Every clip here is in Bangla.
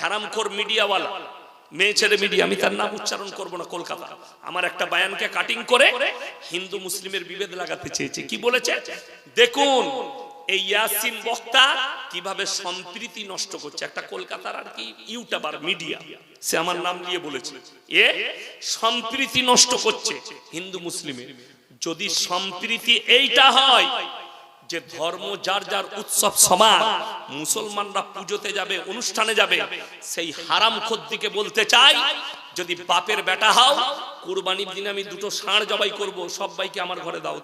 হারামখোর মিডিয়াওয়ালা মেয়ে ছেলে মিডিয়া, আমি তার নাম উচ্চারণ করব না কলকাতা। আমার একটা বায়ানকে কাটিং করে হিন্দু মুসলিমের বিভেদ লাগাতে চেয়েছে। কি বলেছে? দেখুন, এই ইয়াসিন বক্তা কীভাবে সম্প্রীতি নষ্ট করছে। একটা কলকাতার আর কি ইউটিউবার, মিডিয়া, সে আমার নাম নিয়ে বলেছে। এ সম্প্রীতি নষ্ট করছে হিন্দু মুসলিমের যদি সম্প্রীতি এইটা হয় যে ধর্ম, যার যার উৎসব সমান মুসলমানরা পুজোতে যাবে, অনুষ্ঠানে যাবে, সেই হারাম খদ্দিকে বলতে চাই, যদি বাপের বেটা হও, কুরবানির দিনে আমি দুটো ষাঁড় জবাই করব, সবাইকে আমার ঘরে দাও।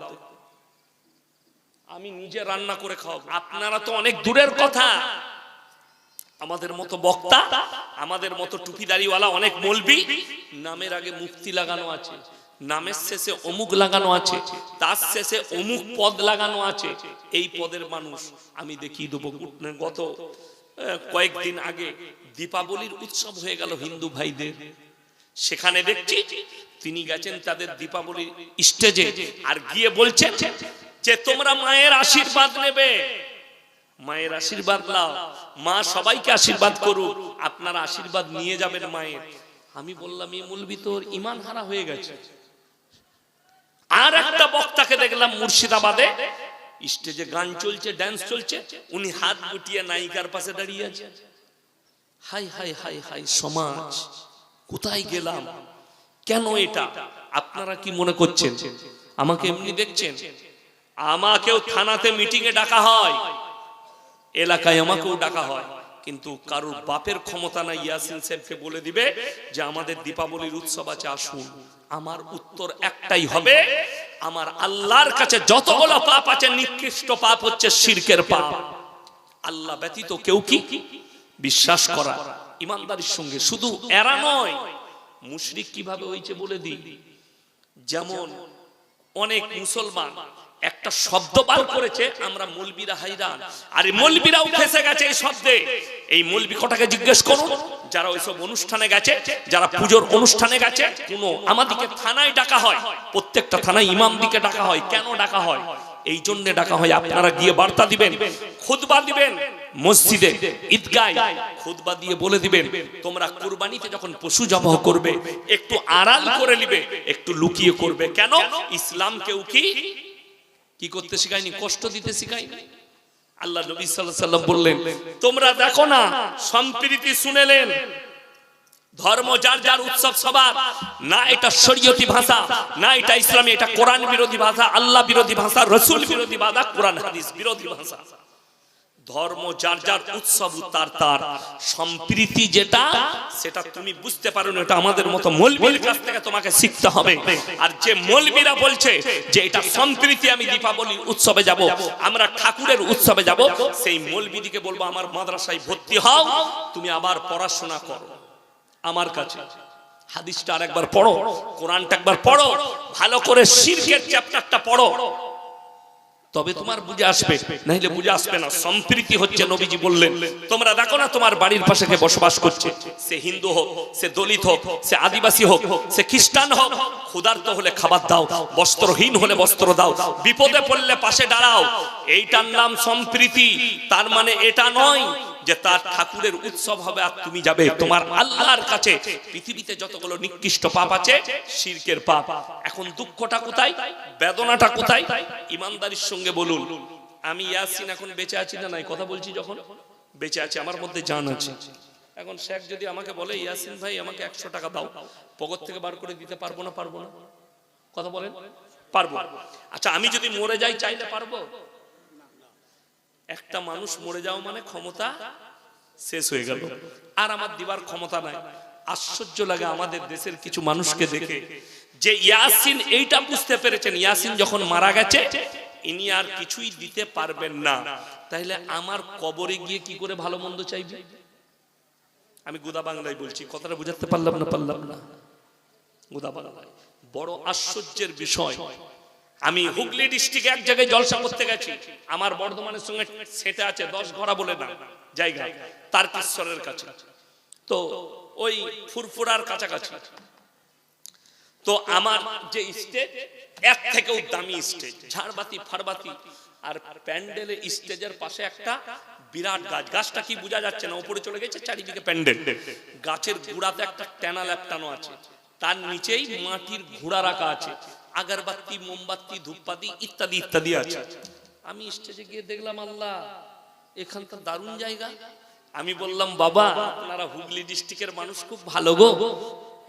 আমি নিজে রান্না করে খাওয়াবো। আপনারা তো অনেক দূরের কথা। আমাদের মতো বক্তা, আমাদের মতো টুপি টুপিদারিওয়ালা অনেক মলবি, নামের আগে মুক্তি লাগানো আছে। নামের শেষে অমুক লাগানো আছে, তার শেষে অমুক পদ লাগানো আছে। এই পদের মানুষ আমি দেখিয়ে দেবো। গত কয়েকদিন আগে দীপাবলির উৎসব হয়ে গেল হিন্দু ভাইদের। সেখানে দেখছি তিনি গেছেন তাদের দীপাবলির স্টেজে আর গিয়ে বলছেন যে, তোমরা মায়ের আশীর্বাদ নেবে। মায়ের আশীর্বাদ নাও। মা সবাইকে আশীর্বাদ করুক। আপনারা আশীর্বাদ নিয়ে যাবেন মায়ের। আমি বললাম, এই মুলবি তোর ইমান হারা হয়ে গেছে। আর একটা বক্তাকে দেখলাম মুর্শিদাবাদে। স্টেজে গান চলছে ড্যান্স চলছে। উনি হাত গুটিয়ে নায়িকার পাশে দাঁড়িয়ে আছে। হাই হাই হাই হাই, সমাজ, কোথায় গেলাম? কেন এটা? আপনারা কি মনে করছেন? আমাকে এমনি দেখছেন? আমাকেও থানাতে মিটিং এ ডাকা হয়। এলাকায় আমাকেও ডাকা হয়। কিন্তু কারোর বাপের ক্ষমতা নাই, ইয়াসিন সাহেবকে বলে দিবে যে আমাদের দীপাবলির উৎসব আছে, আসুন। আমার উত্তর একটাই হবে, আমার আল্লাহর কাছে যতগুলো পাপ আছে, নিকৃষ্ট পাপ হচ্ছে শিরকের পাপ। আল্লাহ ব্যতীত কেউ কি? বিশ্বাস করা। ইমানদারির সঙ্গে শুধু এরা নয়, মুশরিক কীভাবে হয়েছে বলে দিই? যেমন অনেক মুসলমান। একটা শব্দ বার করেছে আমরা মলবিরা হাইরান আর এই মলবিরাও ফেসে গেছে এই শব্দে। এই মলবি কটাকে জিজ্ঞেস করুন যারা ওইসব অনুষ্ঠানে গেছে যারা পুজোর অনুষ্ঠানে গেছে কোনো আমাদেরকে থানায় ডাকা হয় প্রত্যেকটা থানায় ইমাম দিকে ডাকা হয় কেন ডাকা হয়? এই জন্য ডাকা হয়, আপনারা গিয়ে বার্তা দিবেন খুদবা দিবেন, মসজিদে, ঈদগায় খুদবা দিয়ে বলে দিবেন, তোমরা কুরবানিতে যখন পশু জবাহ করবে, একটু আড়াল করে নিবে, একটু লুকিয়ে করবে। কেন? ইসলাম কেউ কি? কি করতে শিখায়নি? কষ্ট দিতে শিখায়নি? আল্লাহ নবী সাল্লাল্লাহু আলাইহি সাল্লাম বললেন, তোমরা দেখো না, সম্প্রীতি শুনেলেন ধর্ম যার যার উৎসব সবার, না এটা শরীয়তি ভাষা, না এটা ইসলামী, এটা কোরআন বিরোধী ভাষা, আল্লাহ বিরোধী ভাষা, রসুল বিরোধী ভাষা, কোরআন, হাদিস বিরোধী ভাষা। ধর্ম যার যার উৎসব তার তার, সম্প্রীতি যেটা, সেটা তুমি বুঝতে পারো না, এটা আমাদের মতো মৌলবীর কাছ থেকে তোমাকে শিখতে হবে। আর যে মৌলবীরা বলছে যে এটা সম্প্রীতি, আমি দীপাবলি উৎসবে যাব, আমরা ঠাকুরের উৎসবে যাব, সেই মৌলবীদিকে বলব, আমার মাদ্রাসায় ভর্তি হও, তুমি আবার পড়াশোনা করো। আমার কাছে। হাদিসটা আর একবার পড়ো, কোরআনটা একবার পড়ো, ভালো করে শিরকের চ্যাপ্টারটা পড়ো। তবে তোমার বুঝে আসবে, নাহলে বুঝে আসবে না, সম্প্রীতি হচ্ছে নবীজি বললেন, তোমরা দেখো না তোমার বাড়ির পাশে কে বসবাস করছে? সে হিন্দু হোক, সে দলিত হোক, সে আদিবাসী হোক, সে খ্রিস্টান হোক, ক্ষুধার্ত হলে খাবার দাও, বস্ত্রহীন হলে বস্ত্র দাও, বিপদে পড়লে পাশে দাঁড়াও, এইটার নাম সম্প্রীতি, তার মানে এটা নয় যে তার ঠাকুরের উৎসব হবে আর তুমি যাবে তোমার আল্লাহর কাছে। পৃথিবীতে যতগুলো নিকৃষ্ট পাপ আছে, শিরকের পাপ। এখন দুঃখটা কোথায়? বেদনাটা কোথায়? ইমানদারির সঙ্গে বলুন। আমি ইয়াসিন এখন বেঁচে আছি না নাই? কথা বলছি যখন? বেঁচে আছি, আমার মধ্যে জান আছে। এখন শেখ যদি আমাকে বলে, ইয়াসিন ভাই, আমাকে একশো টাকা দাও। পকেট থেকে বার করে দিতে পারব না পারব না? কথা বলেন? পারব। আচ্ছা আমি যদি মরে যাই, চাইলে পারব? একটা মানুষ মরে যাওয়া মানে ক্ষমতা শেষ হয়ে গেল। আর আমার দিবার ক্ষমতা নাই। আশ্চর্য লাগে আমাদের দেশের কিছু মানুষকে দেখে। যে ইয়াসিন এইটা বুঝতে পেরেছেন, ইয়াসিন যখন মারা গেছে, ইনি আর কিছুই দিতে পারবেন না। তাইলে আমার কবরে গিয়ে কি করে ভালো মন্দ চাইবে? আমি গুদা বাংলায় বলছি, কথাটা বুঝাতে পারলাম না পারলাম না। গুদা বাংলায়। বড় আশ্চর্যের বিষয়। আমি হুগলি ডিস্ট্রিক্টে এক জায়গায় জলসা করতে গেছি। আমার বর্ধমানের সঙ্গে সেটে আছে, দশ ঘোড়া বলে না জায়গা। তারকেশ্বরের কাছে। তো ওই ফুরফুরার কাছাকাছি। তো আমার যে স্টেজ এক থেকেও দামি স্টেজ ঝাড়বাতি, ফাড়বাতি, আর প্যান্ডেলে স্টেজের পাশে একটা বিরাট গাছ। গাছটা কি বোঝা যাচ্ছে না? উপরে চলে গেছে, চারিদিকে প্যান্ডেল। গাছের গোড়াতে একটা ট্যানা ল্যাপটানো আছে। তার নিচেই মাটির ঘোড়া রাখা আছে। আগরবাতি, মোমবাতি ধূপপাতি ইত্যাদি ইত্যাদি আছে। আমি স্টেজে গিয়ে দেখলাম, আল্লাহ এখানটা দারুণ জায়গা। আমি বললাম, বাবা, আপনারা হুগলি ডিস্ট্রিক্টের মানুষ খুব ভালো গো।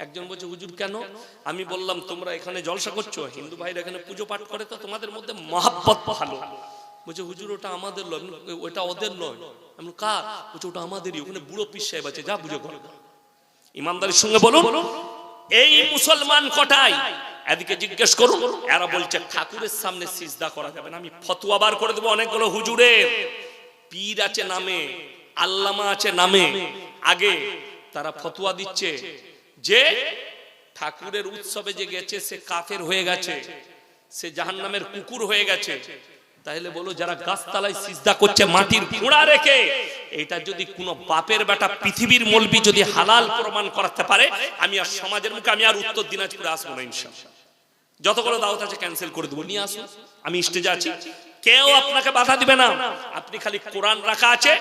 একজন বলছে, হুজুর, কেন? আমি বললাম, তোমরা এখানে জলসা করছ? হিন্দু ভাইরা এখানে পুজো পাঠ করে তো তোমাদের মধ্যে মহাব্বত ভালো। বলছে, হুজুর, ওটা আমাদের নয় ওটা ওদের নয়। আমি কার? বলছে, ওটা আমাদেরই, ওখানে বুড়ো পিস সাহেব আছে, যা বুঝে করো ইমানদারির সঙ্গে বলুন, এই মুসলমান কটাই এদিকে জিজ্ঞেস করুন। এরা বলছে, ঠাকুরের সামনে সিজদা করা যাবে না। আমি ফতুয়া বার করে দেবো অনেকগুলো হুজুরের। পীর আছে নামে, আল্লামা আছে নামে। আগে তারা ফতুয়া দিচ্ছে যে ঠাকুরের উৎসবে যে গেছে, সে কাফের হয়ে গেছে, সে জাহান্নামের কুকুর হয়ে গেছে। তাহলে বলো, যারা গাছতলায় সিজদা করছে, মাটির ঘোড়া রেখে, এটা যদি কোনো বাপের বেটা পৃথিবীর মলবি যদি হালাল প্রমাণ করাতে পারে, আমি আর সমাজের মুখে আমি আর উত্তর দিনাজপুরে আসব না, ইনশাআল্লাহ। যতগুলো দাওয়াত আছে ক্যান্সেল করে দেবো। নিয়ে আসুন। আমি স্টেজে আছি। কেউ আপনাকে বাধা দিবে না। আপনি খালি কোরআন রাখা আছে।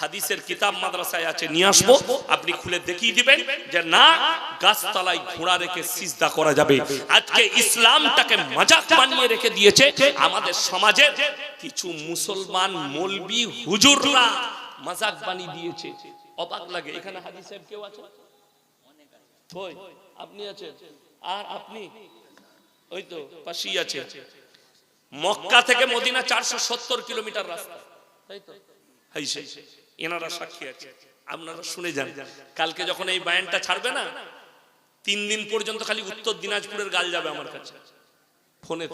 হাদিসের কিতাব মাদ্রাসায় আছে। নিয়ে আসব। আপনি খুলে দেখিয়ে দিবেন যে না গাছতলায় ঘোড়া রেখে সিজদা করা যাবে। আজকে ইসলামটাকে মজাক বানিয়ে রেখে দিয়েছে আমাদের সমাজের কিছু মুসলমান মলবি হুজুররা। মজাক বানিয়ে দিয়েছে। অবাক লাগে। এখানে হাদিস সাহেব কেউ আছে? আপনি আছেন? আর আপনি? ওই তো পাশেই আছে। মক্কা থেকে মদিনা চারশো সত্তর কিলোমিটার রাস্তা। তাই তো? এনারা সাক্ষী আছে। আপনারা শুনে যান। কালকে যখন এই বায়ানটা ছাড়বে না, তিন দিন পর্যন্ত খালি উত্তর দিনাজপুরের গাল যাবে আমার কাছে। ফোনে।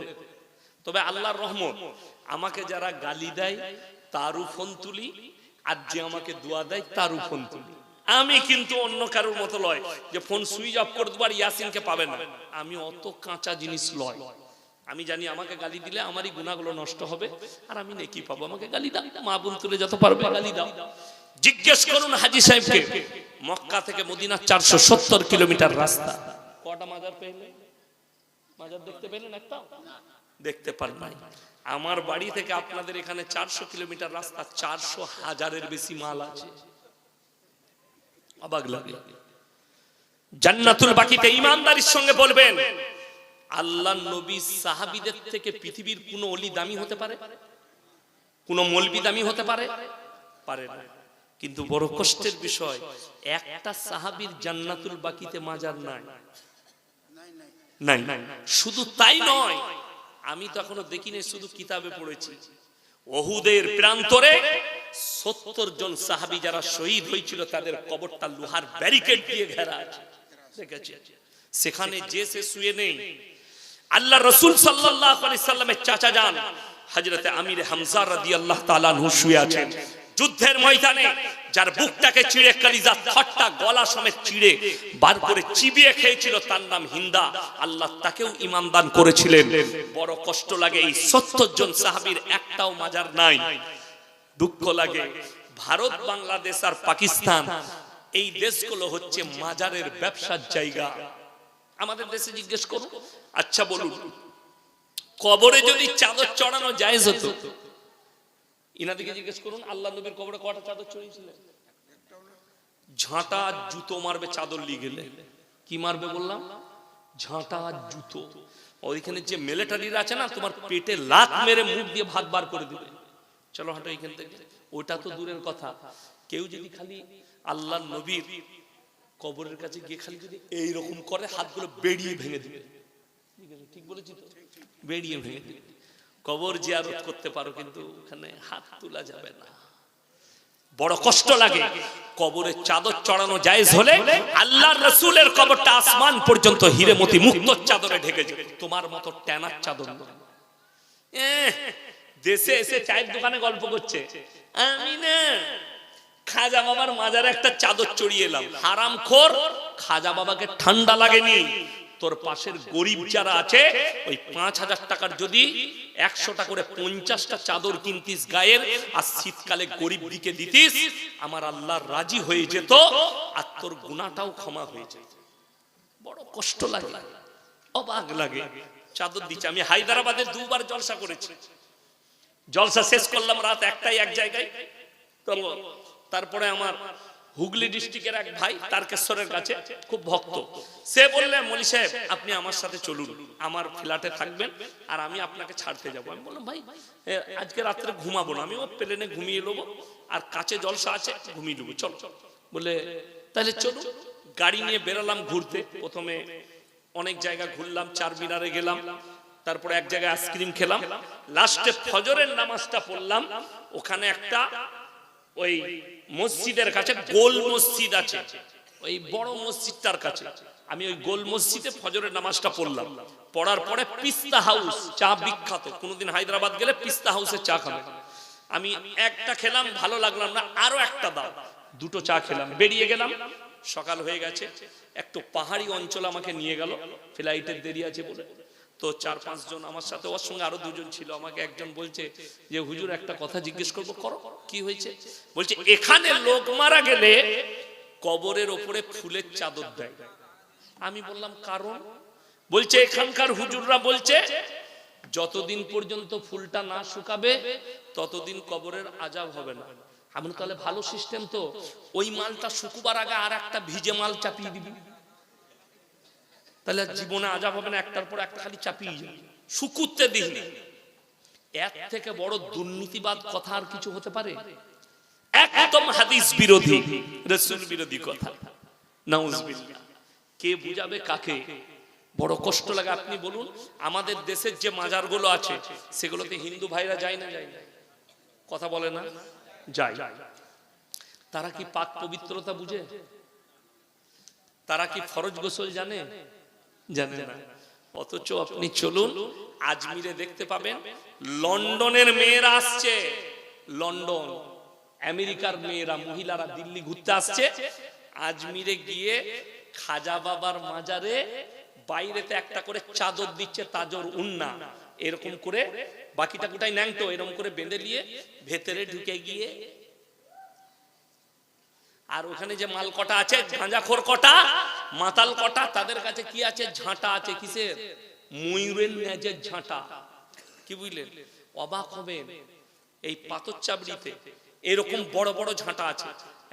তবে আল্লাহর রহমত, আমাকে যারা গালি দেয়, তারও ফোন তুলি। আর যে আমাকে দোয়া দেয়, তারও ফোন তুলি। আমি কিন্তু অন্য কারোর মতো লয় যে ফোন সুইচ অফ করে দেবো আর ইয়াসিনকে পাবে না। আমি অত কাঁচা জিনিস লয়। আমি জানি আমাকে গালি দিলে আমারই গুণাগুলো নষ্ট হবে, আর আমি নেকি পাবো। আমাকে গালি দাও, মা বোন তুলে যত পারবে গালি দাও। জিজ্ঞেস করুন হাজি সাহেবকে, মক্কা থেকে মদিনা চারশো সত্তর কিলোমিটার রাস্তা। কটা মাজার পেলে? মাজার দেখতে পেলেন একটা দেখতে পার নাই। আমার বাড়ি থেকে আপনাদের এখানে চারশো কিলোমিটার রাস্তা, চারশো হাজারের বেশি মাল আছে। অবাক লাগে জান্নাতুল বাকিতে ইমানদারির সঙ্গে বলবেন, আল্লাহ নবী সাহাবিদের থেকে পৃথিবীর কোন অলি দামি হতে পারে? কোন মলবি দামি হতে পারে? পারে না। কিন্তু বড় কষ্টের বিষয়, একটা সাহাবীর জান্নাতুল বাকিতে মাজার নাই নাই। শুধু তাই নয়, আমি তো এখনও দেখিনি, শুধু কিতাবে পড়েছি। ওহুদের প্রান্তরে সত্তর জন সাহাবী যারা শহীদ হয়েছিল, তাদের কবরটা লোহার ব্যারিকেড দিয়ে ঘেরা আছে। সেখানে যে সে শুয়ে নেই। আল্লাহ রসুল আলাইহি সাল্লামের চাচা যান, হযরতে আমির হামজা রাদিয়াল্লাহু তাআলা আনহু শুয়ে আছেন। যুদ্ধের ময়দানে যার বুকটাকে চিড়ে, কালিজা থট্টা, গলা সমেত চিড়ে, বার করে চিবিয়ে খেয়েছিল, তার নাম হিন্দা। আল্লাহ তাকেও ইমাম দান করেছিলেন। বড় কষ্ট লাগে এই সত্তর জন সাহাবীর একটাও মাজার নাই। দুঃখ লাগে। ভারত, বাংলাদেশ আর পাকিস্তান, এই দেশগুলো হচ্ছে মাজারের ব্যবসার জায়গা। আমাদের দেশে জিজ্ঞেস করুন। আচ্ছা বলুন। কবরে যদি চাদর চড়ানো যায় হতো? ইনাদিকে জিজ্ঞেস করুন, আল্লাহ নবীর কবরে কটা চাদর চড়িয়েছিলেন? ঝাঁটা, জুতো মারবে, চাদর লিয়ে গেলে। কি মারবে বললাম? ঝাঁটা, জুতো। ওইখানে যে মিলিটারিরা আছে না, তোমার পেটে লাত মেরে মুখ দিয়ে ভাত বার করে দিবে। চলো হাঁটো এখান থেকে। ওটা তো দূরের কথা। কেউ যদি খালি আল্লাহ নবীর কবরের কাছে গিয়ে খালি যদি এই রকম করে, হাতগুলো বেরিয়ে ভেঙে দিবে। ঠিক বলেছি তো? বেরিয়ে ভেঙে দিবে। কবর জিয়ারত করতে পারো, কিন্তু ওখানে হাত তোলা যাবে না। বড় কষ্ট লাগে। কবরে চাদর চড়ানো জায়েজ হলে আল্লাহ রসুলের কবরটা আসমান পর্যন্ত হিরে মতি মুক্ত চাদরে ঢেকে যাবে। তোমার মতো ট্যানার চাদর নয়। দেশে এসে চায়ের দোকানে গল্প করছে। আমি না খাজা বাবার মাজারে একটা চাদর চড়িয়ে এলাম। হারাম খোর খাজা বাবাকে ঠান্ডা লাগেনি। তোর পাশের গরিব যারা আছে ওই পাঁচ হাজার টাকার যদি একশোটা করে পঞ্চাশটা চাদর কিনতিস গায়ের আর শীতকালে গরিব দিকে দিতিস আমার আল্লাহ রাজি হয়ে যেত আর তোর গুণাটাও ক্ষমা হয়ে যেত। বড় কষ্ট লাগে অবাক লাগে। চাদর দিচ্ছে। আমি হায়দ্রাবাদে দুবার জলসা করেছি। জলসা শেষ করলাম রাত একটাই এক জায়গায়। তো তারপরে আমার হুগলি ডিস্ট্রিক্টের এক ভাই তারকেশ্বরের কাছে খুব ভক্ত। সে বললেন মলি সাহেব, আপনি আমার সাথে চলুন। আমার ফ্ল্যাটে থাকবেন আর আমি আপনাকে ছাড়তে যাব। আমি বললাম, ভাই আজকে রাত্রে ঘুমাবো না। আমি ও প্লেনে ঘুমিয়ে নেব আর কাছে জলসা আছে, ঘুমিয়ে নেব। চল। বলে তাহলে চলুন। গাড়ি নিয়ে বেরোলাম ঘুরতে। প্রথমে অনেক জায়গা ঘুরলাম, চার মিনারে গেলাম। তারপরে এক জায়গায় আইসক্রিম খেলাম। লাস্টে ফজরের নামাজটা পড়লাম। ওখানে একটা ওই মসজিদের কাছে গোল মসজিদ আছে। ওই বড় মসজিদটার কাছে। আমি ওই গোল মসজিদে ফজরের নামাজটা পড়লাম। পড়ার পরে পিস্তা হাউস, চা বিখ্যাত। কোনোদিন হায়দ্রাবাদ গেলে পিস্তা হাউসে চা খাবে। আমি একটা খেলাম, ভালো লাগলাম না, আরও একটা দাও। দুটো চা খেলাম। বেরিয়ে গেলাম। সকাল হয়ে গেছে। একটু পাহাড়ি অঞ্চল আমাকে নিয়ে গেল। ফ্লাইটের দেরি আছে বলে। তো চার, পাঁচ জন আমার সাথে, ওর সঙ্গে আরও দুজন ছিল। আমাকে একজন বলছে যে, হুজুর, একটা কথা জিজ্ঞেস করব, করো, কি হয়েছে? বলছে, এখানে লোক মারা গেলে কবরের ওপরে ফুলের চাদর দেয়। আমি বললাম, কারণ? বলছে, এখানকার হুজুররা বলছে, যতদিন পর্যন্ত ফুলটা না শুকাবে, ততদিন কবরের আজাব হবে না। আমি তাহলে ভালো সিস্টেম তো। ওই মালটা শুকুবার আগে আর একটা ভিজে মাল চাপিয়ে দিবি। তাহলে জীবনে আজাব হবে না, একটার পর একটা খালি চাপিয়ে যাবে। শুকুতে দিন এর থেকে বড় দুর্নীতিবাদ কথা আর কিছু হতে পারে? একদম হাদিস বিরোধী, রসুল বিরোধী কথা। কে বুঝাবে কাকে? বড় কষ্ট লাগে, আপনি বলুন, আমাদের দেশের যে মাজারগুলো আছে, সেগুলোতে হিন্দু ভাইরা যায় না যায় না? কথা বলে না? যায়। তারা কি পাক পবিত্রতা বুঝে? তারা কি ফরজ গোসল জানে? জানে না। অথচ আপনি চলুন আজমিরে দেখতে পাবেন লন্ডনের মেয়েরা আসছে। লন্ডন, আমেরিকার মেয়েরা, মহিলারা দিল্লি ঘুরতে আসছে। আজমিরে গিয়ে খাজা বাবার মাজারে বাইরেতে একটা করে চাদর দিচ্ছে তাজর উন্না। এরকম করে বাকিটা গোটাই ন্যাংটো, এরকম করে বেঁধে নিয়ে ভেতরে ঢুকে গিয়ে আর ওখানে যে মাল কটা আছে, গাঁজাখোর কটা, মাতাল কটা, তাদের কাছে কি আছে? ঝাঁটা আছে কিসের? ময়ূরের ন্যাজের ঝাঁটা। কি বুঝলেন? অবাক হবেন। এই পাথর চাবড়িতে এরকম বড় বড় ঝাঁটা আছে।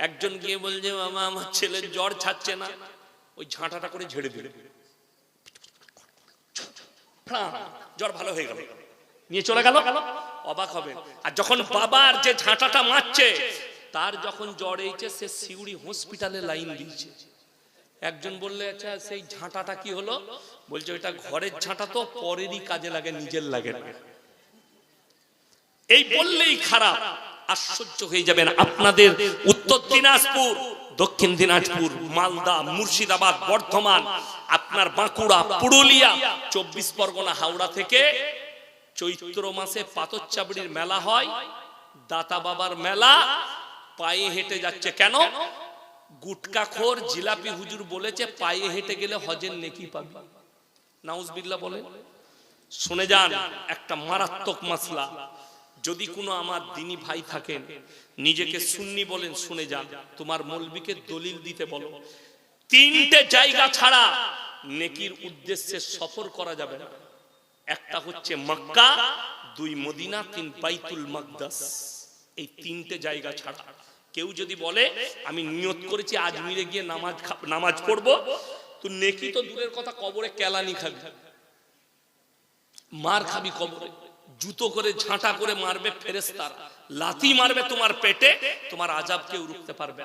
একজন গিয়ে বলছে, মামা, আমার ছেলের জ্বর ছাড়ছে না। ওই ঝাঁটাটা করে ঝেড়ে দিল। জ্বর ভালো হয়ে গেল। নিয়ে চলে গেল। অবাক হবে আর যখন বাবার যে ঝাঁটাটা মারছে তার যখন জ্বর এইছে, সে সিউড়ি হসপিটালে লাইন দিয়েছে। একজন বললে আচ্ছা সেই ঝাঁটাটা কি হলো? বলছে, ওইটা ঘরের ঝাঁটা তো, পরেরই কাজে লাগে, নিজের লাগে এই বললেই খারাপ, আশ্চর্য হয়ে যাবেন আপনাদের উত্তর দিনাজপুর, দক্ষিণ দিনাজপুর, মালদা, মুর্শিদাবাদ, বর্ধমান, আপনার বাঁকুড়া, পুরুলিয়া, চব্বিশ পরগনা, হাওড়া থেকে চৈত্র মাসে পাতরচাবড়ির মেলা হয়, দাতা বাবার মেলা পায়ে হেঁটে যাচ্ছে। কেন? গুটকাখোর জিলাপি হুজুর বলেছে, পায়ে হেঁটে গেলে হজের নেকি পাবি। নাউজবিল্লা বলে। শুনে যান, একটা মারাত্মক মাসলা। যদি কোনো আমার দিনী ভাই থাকেন, নিজেকে সুন্নি বলেন, শুনে যান। তোমার মলবিকে দলিল দিতে বলো। তিনটে জায়গা ছাড়া নেকির উদ্দেশ্যে সফর করা যাবে না। একটা হচ্ছে মক্কা, দুই মদিনা, তিন বাইতুল মাকদাস। এই তিনটে জায়গা ছাড়া। কেউ যদি বলে, আমি নিয়ত করেছি আজমিরে গিয়ে নামাজ নামাজ পড়ব, তো নেকি তো দূরের কথা, কবরে কেলানি খাবি। মার খাবি কবরে। জুতো করে, ঝাঁটা করে মারবে ফেরেস্তার লাথি মারবে তোমার পেটে, তোমার আজাব কেউ রুখতে পারবে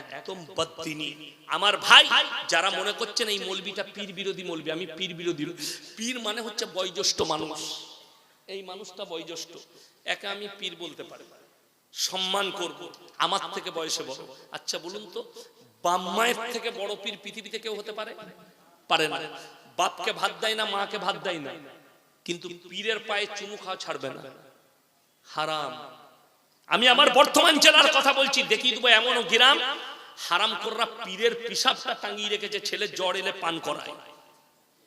একদম বদ্দিনী আমার ভাই, যারা মনে করছেন এই মলবিটা পীর বিরোধী মলবি, আমি পীর বিরোধী। পীর মানে হচ্ছে বয়োজ্যেষ্ঠ মানুষ। এই মানুষটা বয়োজ্যেষ্ঠ। একে আমি পীর বলতে পারি। সম্মান করব। আমার থেকে বয়সে বড়। আচ্ছা বলুন তো বাম্মায়ের থেকে বড় পীর পৃথিবীতে কেউ হতে পারে? পারে না। বাপকে ভাত দেয় না, মাকে ভাত দেয় না। কিন্তু পীরের পায়ে চুমু খাওয়া ছাড়বে না। হারাম। আমি আমার বর্তমান জেলার কথা বলছি, দেখিয়ে দেবো এমনও গ্রাম। হারাম কররা পীরের পিসাবটা টাঙিয়ে রেখেছে ছেলে জ্বর এলে পান করায়।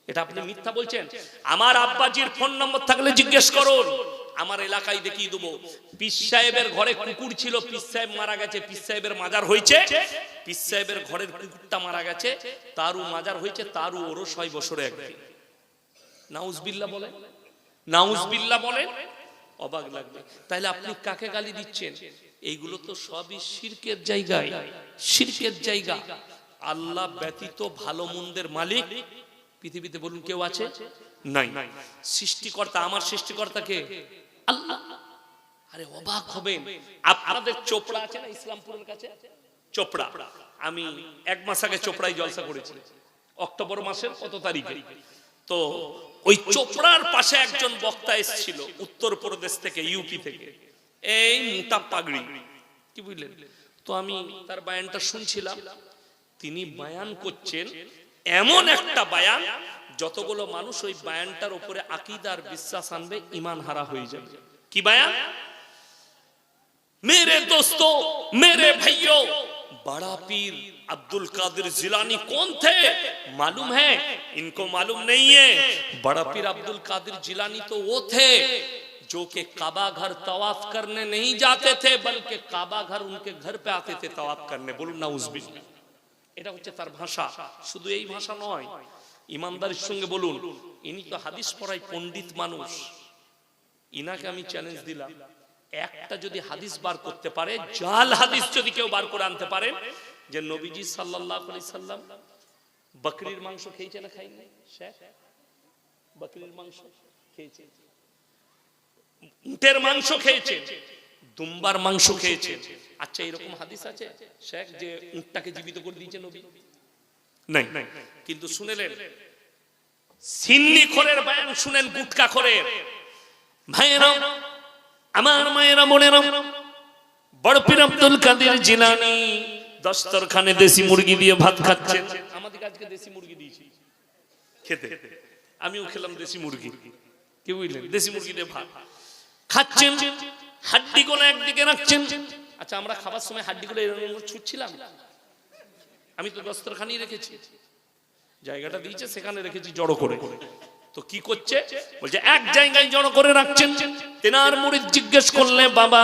এটা আপনি মিথ্যা বলছেন? আমার আব্বাজির ফোন নম্বর থাকলে জিজ্ঞেস করুন। আমার এলাকায় দেখিয়ে দেবো। পিস সাহেবের ঘরে কুকুর ছিল পিস সাহেব মারা গেছে পিস সাহেবের মাজার হয়েছে। পিস সাহেবের ঘরের কুকুরটা মারা গেছে, তারও মাজার হয়েছে, তারও ওরও ছয় বছরে একদিন। নাউজবিল্লা বলেন নাউজবিল্লা বলেন অবাক লাগবে। তাহলে আপনি কাকে গালি দিচ্ছেন? এইগুলো তো সবই শিরকের জায়গায়। শিরকের জায়গা। আল্লাহ ব্যতীত ভালো মন্দের মালিক। পৃথিবীতে বলুন কেউ আছে? নাই। সৃষ্টিকর্তা আমার সৃষ্টিকর্তাকে। আল্লাহ। আরে অবাক হবেন। আপনাদের চোপড়া আছে না ইসলামপুরের কাছে? চোপড়া। আমি এক মাস আগে চোপড়ায় জলসা করেছি। অক্টোবর মাসের কত তারিখে? তো ওই চোপড়ার পাশে একজন বক্তা এসেছিল উত্তরপ্রদেশ থেকে, ইউপি থেকে। এই মোটা পাগড়ি। কি বুঝলেন? তো আমি তার বায়ানটা শুনছিলাম। তিনি বায়ান করছেন এমন একটা বায়ান যতগুলো মানুষ ওই বায়ানটার উপরে আকিদার বিশ্বাস আনবে ইমান হারা হয়ে যাবে কি বায়ান मेरे दोस्तों मेरे भाइयों बड़ा पीर अब्दुल कादिर जिलानी कौन थे मालूम है इनको मालूम नहीं है बड़ा पीर अब्दुल कादिर जिलानी तो वो थे जो कि काबा घर तवाफ करने नहीं जाते थे बल्कि काबा घर उनके घर पे आते थे तवाफ करने बोलून ना उस এটা হচ্ছে তার ভাষা শুধু এই ভাষা নয় ইমানদারির সঙ্গে বলুন, ইনি তো হাদিস পড়াই পণ্ডিত মানুষ। ইনাকে আমি চ্যালেঞ্জ দিলাম। একটা যদি হাদিস বার করতে পারে, জাল হাদিস যদি কেউ বার করে আনতে পারে, যে নবীজি সাল্লাল্লাহু আলাইহি সাল্লাম বকরির মাংস খেয়েছে না খাইনি বকরির মাংস খেয়েছে। উটের মাংস খেয়েছে, দুম্বার মাংস খেয়েছে। আচ্ছা এরকম হাদিস আছে? শেখ যে উটটাকে জীবিত করে দিয়েছে নবী? নাই। কিন্তু শুনেলেন সিন্নি খোরের বায়ান শুনেন গুটকা খোরের ভাইয়েরা আমার মায়েরা মনেরা বড় পীর আব্দুল কাদের জিলানি দস্তরখানে দেশি মুরগি দিয়ে ভাত খাচ্ছেন। আমাদের আজকে দেশি মুরগি দিয়েছি। খেতে। আমিও খেলাম দেশি মুরগি। কি বুঝলেন? দেশি মুরগি দিয়ে ভাত। খাচ্ছেন হাড্ডি গুলো একদিকে রাখছেন। আচ্ছা আমরা খাবার সময় হাড্ডি গুলো এরকম ছুটছিলাম। আমি তো দস্তরখানেই রেখেছি। জায়গাটা দিয়েছে সেখানে রেখেছি জড়ো করে। তো কি করছে? বলছে এক জায়গায় জড়ো করে রাখছেন। তেনার মুড়িদ জিজ্ঞেস করলে বাবা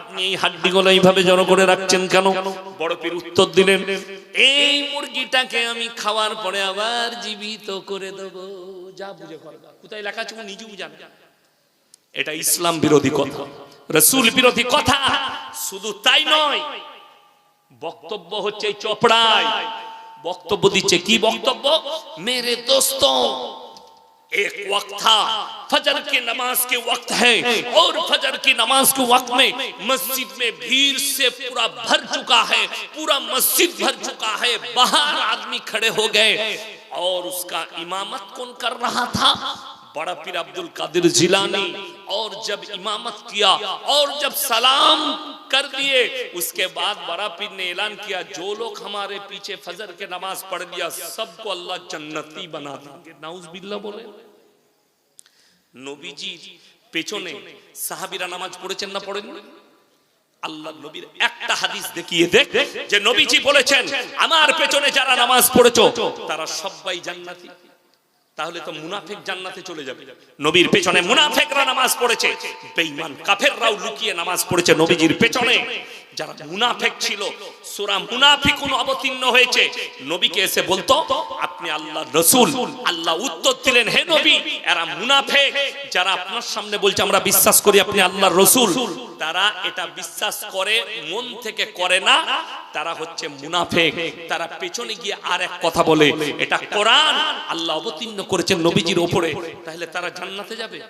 আপনি এই হাড্ডিগুলো এইভাবে জড়ো করে রাখছেন কেন? বড় পীর উত্তর দিলেন এই মুরগিটাকে আমি খাওয়ার পরে আবার জীবিত করে দেব। যা বুঝে করবা কোথায় লেখা আছে নিজেও জানে এটা ইসলাম বিরোধী কথা। রসুল বিরোধী কথা। শুধু তাই নয় বক্তব্য হচ্ছে এই চপড়ায়। বক্তব্য দিচ্ছে কি বক্তব্য মেরে দোস্ত एक वक्त था फजर की नमाज के वक्त है और फजर की नमाज के वक्त में मस्जिद में भीड़ से पूरा भर चुका है पूरा मस्जिद भर चुका है बाहर आदमी खड़े हो गए और उसका इमामत कौन कर रहा था बड़ा पीर अब्दुल कादिर जिलानी और जब इमामत किया और जब सलाम कर दिए उसके बाद बड़ा पीर ने ऐलान किया जो लोग हमारे पीछे फजर के नमाज पढ़ लिया सबको अल्लाह जन्नती बना देंगे नाउज बिल्ला बोले নবীজির পেছনে সাহাবিরা নামাজ পড়েছেন না পড়েন আল্লাহ নবীর একটা হাদিস দেখিয়ে দেখ যে নবীজি বলেছেন আমার পেছনে যারা নামাজ পড়েছো তারা সবাই জান্নাতি তাহলে তো মুনাফেক জান্নাতে চলে যাবে। নবীর পেছনে মুনাফেকরা নামাজ পড়েছে, বেঈমান কাফেররাও লুকিয়ে নামাজ পড়েছে নবীজির পেছনে। যারা মুনাফেক ছিল, সূরা মুনাফিকুন অবতীর্ণ হয়েছে। নবীকে এসে বলতো, আপনি আল্লাহ রসুল, আল্লাহ উত্তর দিলেন, হে নবী, এরা মুনাফেক। যারা আপনার সামনে বলছে, আমরা বিশ্বাস করি আপনি আল্লাহর রসুল, তারা এটা বিশ্বাস করে, মন থেকে করে না। তারা হচ্ছে মুনাফেক। তারা পেছনে গিয়ে আর এক কথা বলে, এটা কোরআন, আল্লাহ অবতীর্ণ করেছেন নবীজির ওপরে। তাহলে তারা জান্নাতে যাবে?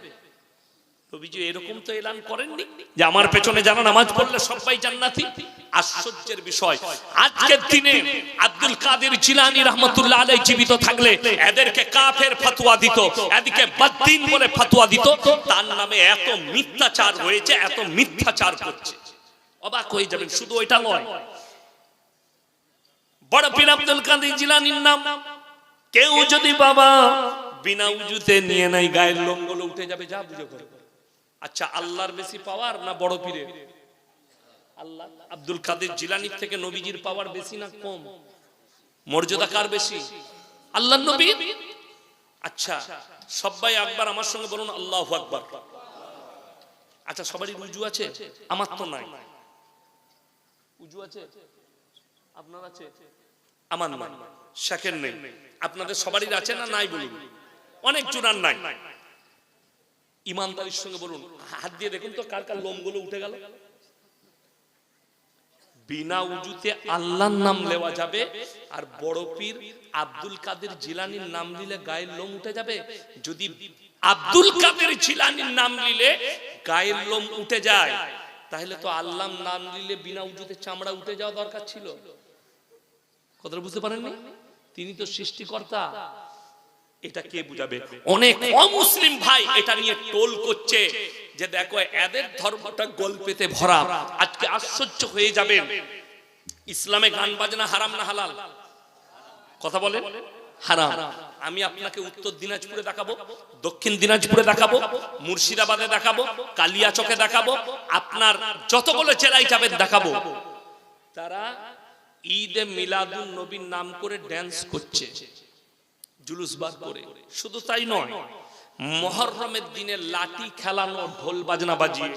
জীবিত থাকলে এদেরকে কাফের এদিকে দিত, তার নামে এত হয়েছে, এত অবাক হয়ে যাবেন, শুধু ওইটা নয়। বড় পীর আব্দুল কাদের জিলানির নাম। কেউ যদি বাবা বিনা উজুতে নিয়ে নাই গায়ের লোমগুলো উঠে যাবে, যা বুঝে করে। আচ্ছা আল্লাহর বেশি পাওয়ার না বড় পীরের? আল্লাহ, আব্দুল কাদের জিলানির থেকে নবীজির পাওয়ার বেশি না কম? মর্যাদা কার বেশি? আল্লাহ নবী? আচ্ছা সবাই একবার আমার সঙ্গে বলুন, আল্লাহ আকবার। আচ্ছা সবারই রুজু আছে? আমার তো নাই। উজু আছে? আপনার আছে? আমার নাই। শাকের নেই। আপনাদের সবারই আছে না নাই বলুন? অনেক জোনার নাই। ইমানদারির সঙ্গে বলুন। হাত দিয়ে দেখুন তো কার কার লোমগুলো উঠে গেল। বিনা উজুতে আল্লাহর নাম নেওয়া যাবে আর বড় পীর আব্দুল কাদের জিলানির নাম নিলে গায়ের লোম উঠে যাবে। যদি আব্দুল কাদের জিলানির নাম নিলে গায়ের লোম উঠে যায় তাহলে তো আল্লাহর নাম নিলে বিনা উজুতে চামড়া উঠে যাওয়া দরকার ছিল। কথাটা বুঝতে পারেননি? তিনি তো সৃষ্টিকর্তা। এটা কে বুঝাবে? অনেক অমুসলিম ভাই এটা নিয়ে টোল করছে যে দেখো এদের ধর্মটা গল্পেতে ভরা। আজকে আশ্চর্য হয়ে যাবেন। ইসলামে গান বাজনা হারাম না হালাল? কথা বলেন। হারাম। আমি আপনাকে উত্তর দিনাজপুরে দেখাবো দক্ষিণ দিনাজপুরে দেখাবো মুর্শিদাবাদে দেখাবো কালিয়াচকে দেখাবো আপনার যতগুলো জেলায় যাবেন দেখাবো। তারা ঈদে মিলাদুন নবীর নাম করে ড্যান্স করছে, জুলুস বার করে। শুধু তাই নয়, মহরমের দিনে লাঠি খেলানো, ঢোল বাজনা বাজিয়ে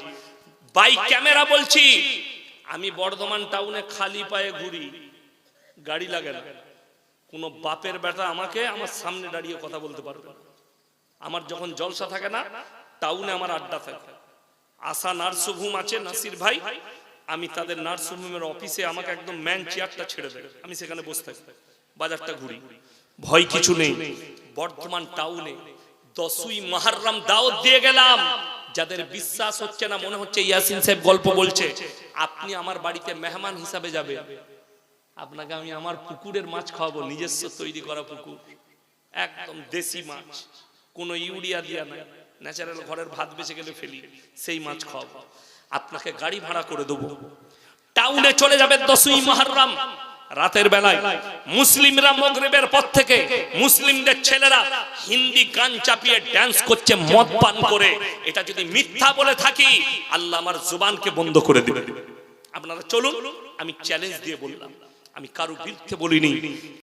বাই ক্যামেরা বলছি, আমি বর্ধমান টাউনে খালি পায়ে ঘুরি, গাড়ি লাগে না। কোনো বাপের বেটা আমাকে আমার সামনে দাঁড়িয়ে কথা বলতে পারবে আমার যখন জলসা থাকে না, টাউনে আমার আড্ডা থাকে। আশা নার্সিংহোম আছে, নাসির ভাই আমি তাদের নার্সিংহোমের অফিসে আমাকে একদম ম্যান চেয়ারটা ছেড়ে দেয় আমি সেখানে বসে থাকি, বাজারটা ঘুরি। ভয় কিছু নেই। বর্ধমান টাউনে দশই মহারম দাওয়াত দিয়ে গেলাম। যাদের বিশ্বাস হচ্ছে না, মনে হচ্ছে ইয়াসিন সাহেব গল্প বলছে, আপনি আমার বাড়িতে মেহমান হিসাবে যাবে আপনাকে আমি আমার পুকুরের মাছ খাওয়াবো, নিজস্ব তৈরি করা পুকুর। একদম দেশি মাছ। কোনো ইউরিয়া দিয়া নাই। ন্যাচারাল ঘরের ভাত বেঁচে গেলে ফেলি, সেই মাছ খাওয়াবো। আপনাকে গাড়ি ভাড়া করে দেবো। টাউনে চলে যাবে দশই মহরম, রাতের বেলায়। মুসলিমরা মগরিবের পর থেকে মুসলিমদের ছেলেরা হিন্দি গান চাপিয়ে ড্যান্স করছে, মদ পান করে। এটা যদি মিথ্যা বলে থাকি, আল্লাহ আমার জুবানকে বন্ধ করে দিবে। আপনারা চলুন, আমি চ্যালেঞ্জ দিয়ে বললাম। আমি কারও বিরুদ্ধে বলিনি।